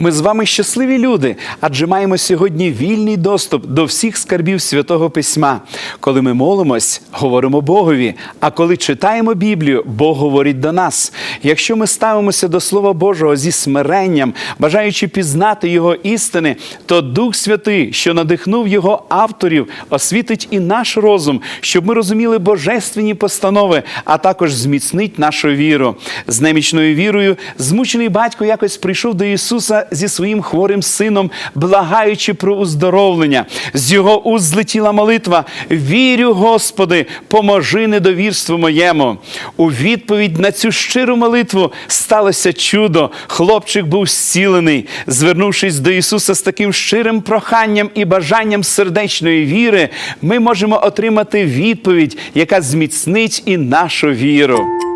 Ми з вами щасливі люди, адже маємо сьогодні вільний доступ до всіх скарбів святого письма. Коли ми молимось, говоримо Богові. А коли читаємо Біблію, Бог говорить до нас. Якщо ми ставимося до Слова Божого зі смиренням, бажаючи пізнати Його істини, то Дух Святий, що надихнув його авторів, освітить і наш розум, щоб ми розуміли божественні постанови, а також зміцнить нашу віру. З немічною вірою змучений батько якось прийшов до Ісуса зі своїм хворим сином, благаючи про уздоровлення. З його уст злетіла молитва: Вірю, Господи, поможи недовірству моєму. У відповідь на цю щиру молитву сталося чудо. Хлопчик був зцілений. Звернувшись до Ісуса з таким щирим проханням і бажанням сердечної віри, ми можемо отримати відповідь, яка зміцнить і нашу віру.